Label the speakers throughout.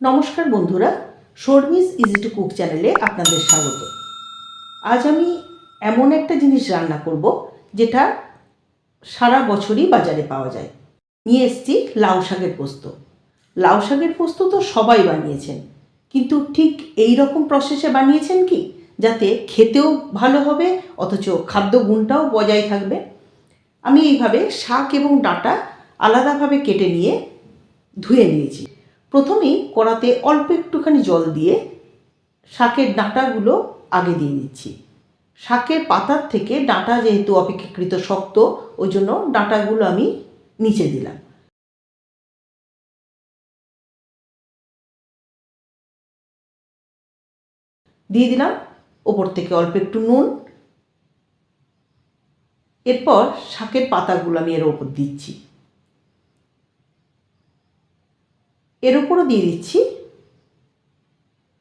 Speaker 1: নমস্কার বন্ধুরা, Sharmi's easy to cook চ্যানেলে আপনাদের স্বাগত। আজ আমি এমন একটা জিনিস রান্না করব, যেটা সারা বছরই বাজারে পাওয়া যায়। নিয়ে এসেছি লাউ শাকের পোস্ত। লাউ শাকের পোস্ত তো সবাই বানিয়েছেন, কিন্তু ঠিক এই রকম প্রসেসে বানিয়েছেন কি? যাতে খেতেও ভালো হবে, অথচ খাদ্য গুণটাও বজায় থাকবে। আমি এইভাবে শাক এবং ডাঁটা আলাদাভাবে কেটে নিয়ে ধুয়ে নিয়েছি। প্রথমেই কড়াতে অল্প একটুখানি জল দিয়ে শাকের ডাঁটাগুলো আগে দিয়ে দিচ্ছি। শাকের পাতার থেকে ডাঁটা যেহেতু অপেক্ষাকৃত শক্ত ওই জন্য ডাঁটাগুলো আমি নিচে দিলাম। দিয়ে দিলাম ওপর থেকে অল্প একটু নুন। এরপর শাকের পাতাগুলো আমি এর ওপর দিচ্ছি। এর উপরও দিয়ে দিচ্ছি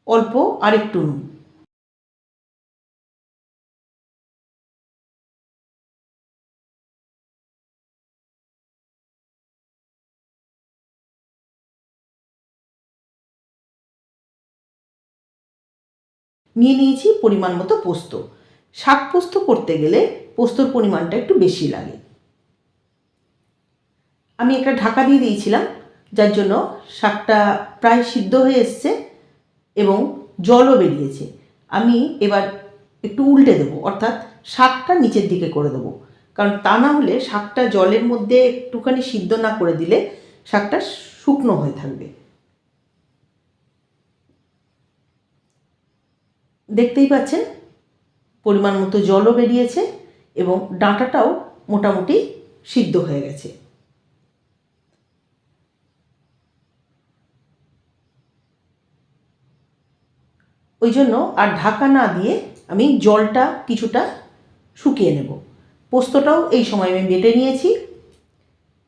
Speaker 1: অল্প আরেকটু নুন। নিয়ে নিয়েছি পরিমাণ মতো পোস্ত। শাক পোস্ত করতে গেলে পোস্তর পরিমাণটা একটু বেশি লাগে। আমি একটা ঢাকা দিয়ে দিয়েছিলাম। যার জন্য শাকটা প্রায় সিদ্ধ হয়ে এসছে এবং জলও বেরিয়েছে। আমি এবার একটু উল্টে দেবো, অর্থাৎ শাকটা নিচের দিকে করে দেবো। কারণ তা না হলে শাকটা জলের মধ্যে একটুখানি সিদ্ধ না করে দিলে শাকটা শুকনো হয়ে থাকবে। দেখতেই পাচ্ছেন, পরিমাণ মতো জলও বেরিয়েছে এবং ডাঁটাটাও মোটামুটি সিদ্ধ হয়ে গেছে। ওই জন্য আর ঢাকা না দিয়ে আমি জলটা কিছুটা শুকিয়ে নেব। পোস্তটাও এই সময় আমি বেটে নিয়েছি।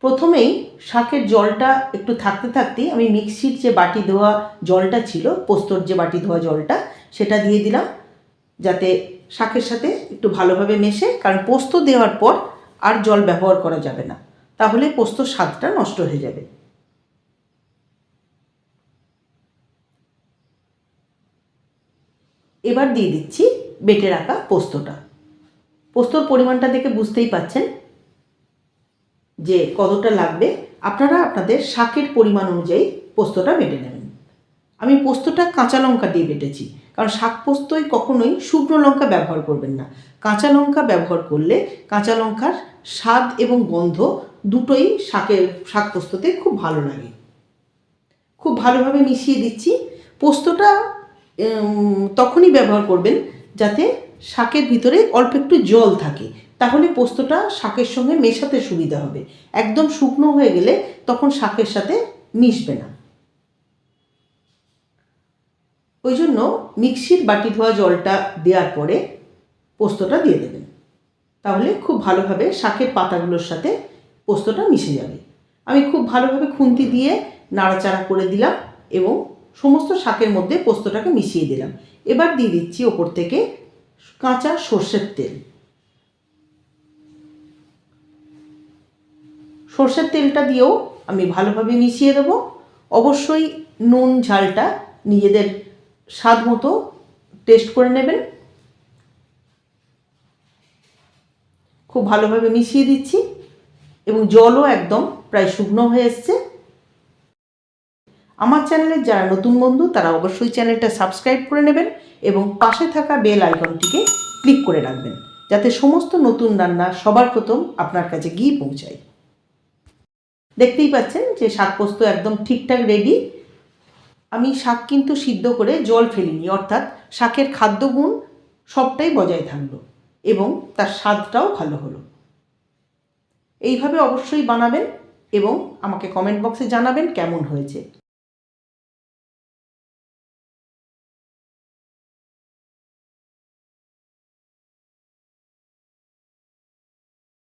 Speaker 1: প্রথমেই শাকের জলটা একটু থাকতে থাকতেই আমি মিক্সির যে বাটি ধোয়া জলটা ছিল, পোস্তর যে বাটি ধোয়া জলটা, সেটা দিয়ে দিলাম যাতে শাকের সাথে একটু ভালোভাবে মেশে, কারণ পোস্ত দেওয়ার পর আর জল ব্যবহার করা যাবে না। তাহলে পোস্তর স্বাদটা নষ্ট হয়ে যাবে। এবার দিয়ে দিচ্ছি বেটে রাখা পোস্তটা। পোস্তর পরিমাণটা দেখে বুঝতেই পাচ্ছেন যে কতটা লাগবে। আপনারা আপনাদের শাকের পরিমাণ অনুযায়ী পোস্তটা বেটে নেবেন। আমি পোস্তটা কাঁচা লঙ্কা দিয়ে বেটেছি, কারণ শাক পোস্তই কখনোই শুকনো লঙ্কা ব্যবহার করবেন না। কাঁচা লঙ্কা ব্যবহার করলে কাঁচা লঙ্কার স্বাদ এবং গন্ধ দুটোই শাকের, শাক পোস্ততে খুব ভালো লাগে। খুব ভালোভাবে মিশিয়ে দিচ্ছি। পোস্তটা তখনই ব্যবহার করবেন যাতে শাকের ভিতরে অল্প একটু জল থাকে। তাহলে পোস্তটা শাকের সঙ্গে মেশাতে সুবিধা হবে। একদম শুকনো হয়ে গেলে তখন শাকের সাথে মিশবে না। ওই জন্য মিক্সির বাটি ধোয়া জলটা দেওয়ার পরে পোস্তটা দিয়ে দেবেন। তাহলে খুব ভালোভাবে শাকের পাতাগুলোর সাথে পোস্তটা মিশে যাবে। আমি খুব ভালোভাবে খুন্তি দিয়ে নাড়াচাড়া করে দিলাম এবং সমস্ত শাকের মধ্যে পোস্তটাকে মিশিয়ে দিলাম। এবার দিয়ে দিচ্ছি ওপর থেকে কাঁচা সর্ষের তেল। সর্ষের তেলটা দিয়েও আমি ভালোভাবে মিশিয়ে দেবো। অবশ্যই নুন, ঝালটা নিজেদের স্বাদ মতো টেস্ট করে নেবেন। খুব ভালোভাবে মিশিয়ে দিচ্ছি এবং জলও একদম প্রায় শুকনো হয়ে এসছে। আমার চ্যানেলের যারা নতুন বন্ধু, তারা অবশ্যই চ্যানেলটা সাবস্ক্রাইব করে নেবেন এবং পাশে থাকা বেল আইকনটিকে ক্লিক করে রাখবেন, যাতে সমস্ত নতুন রান্না সবার প্রথম আপনার কাছে গিয়ে পৌঁছায়। দেখতেই পাচ্ছেন যে শাক পোস্ত একদম ঠিকঠাক রেডি আমি শাক কিন্তু সিদ্ধ করে জল ফেলিনি, অর্থাৎ শাকের খাদ্যগুণ সবটাই বজায় থাকল এবং তার স্বাদটাও ভালো হলো। এইভাবে অবশ্যই বানাবেন এবং আমাকে কমেন্ট বক্সে জানাবেন কেমন হয়েছে।